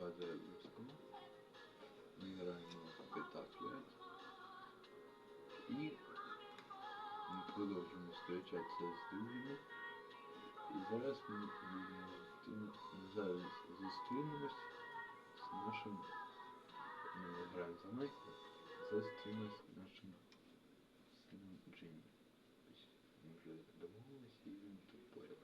Базилевскому. Ми граємо в GTA 5. І ми продовжуємо зустрічатися з друзями. І зараз ми будемо зустрі- зараз зустрінемось з нашим ми граємо за Майкла. Зустрінемось з нашим сином Джиммі. Ось Ми вже домовилися і він тут поряд.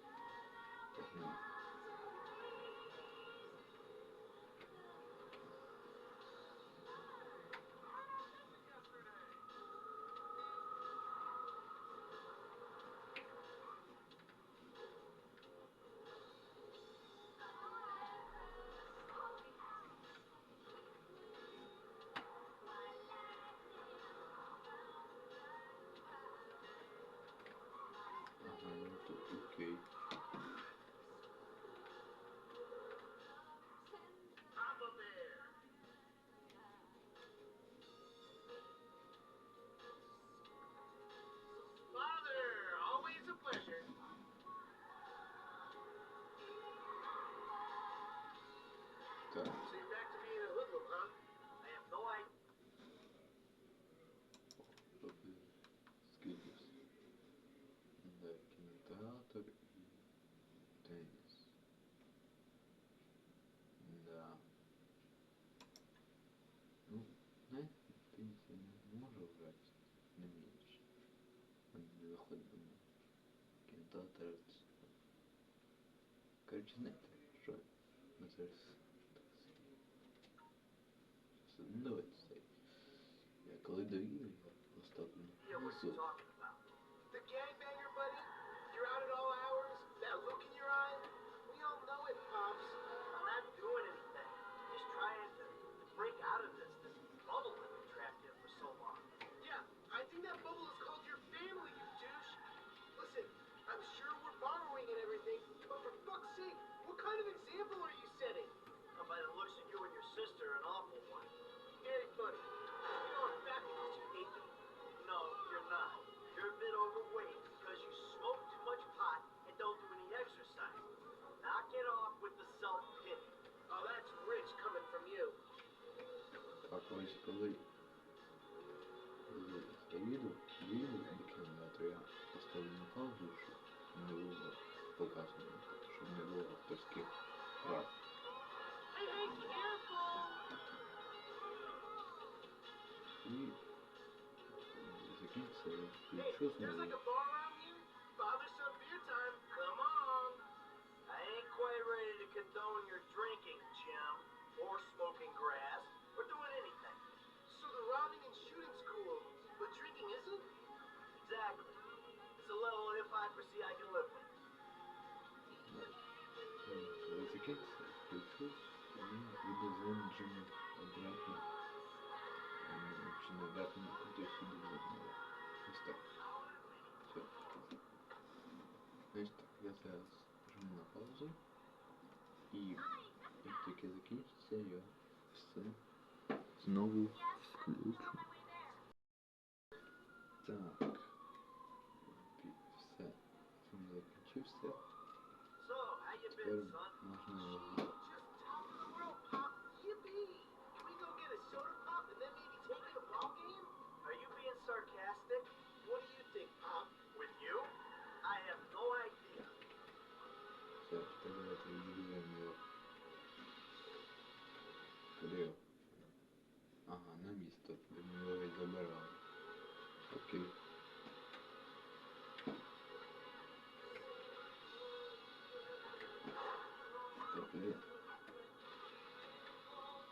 знаєте, в теніс я не можу грати, не вмієш. Мене не виходить дома. Кінотеатр це... Коротше, знаєте, що? Ми зараз... так собі- Ну, давайте цей. Я коли доїду, я поставлю Так ось коли коли я їду, їду до кінотеатру, я поставлю на паузу, щоб не було показано, щоб не було авторських прав. Hey, hey, careful! І закінчиться, я Коли закінчиться, включу, і буде з вами Джиммі обратно. М, Чи не обратно, куди сюди знову. Ось так. Все. Значить, я зараз жму на паузу. І як тільки закінчиться, я все знову включу. Так. Пі- Все. Фільм закінчився. go get a soda pop and then maybe take in a ball game? Are you being sarcastic? What do you think, Pop? With you? I have no idea. Все, тепер давайте відвідуємо його. Куди його? Ага, на місто, де ми його і забирали. Окей. Тепер...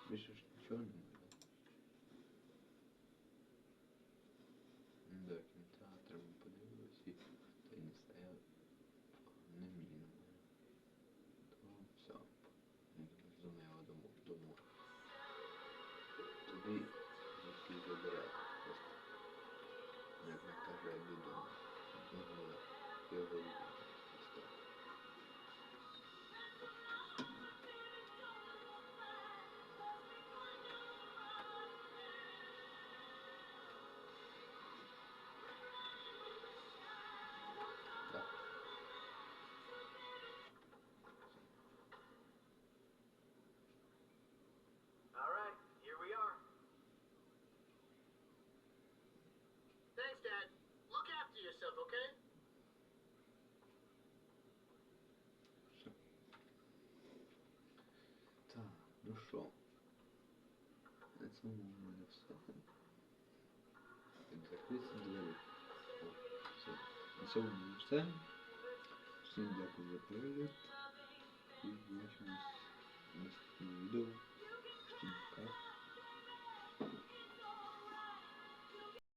Більше ж нічого немає. Да, кінотеатр ми подивилися і та й не стояв. Не мій номер. То все. Зуміло дому. дому. Тобі який забирати просто. Як він каже, я додому. Його, його відео. Ну що? На цьому в мене все. Так, закрийся двері. О, все. На цьому в мене все. Всім дякую за перегляд. І бачимось в наступному відео. Всім пока.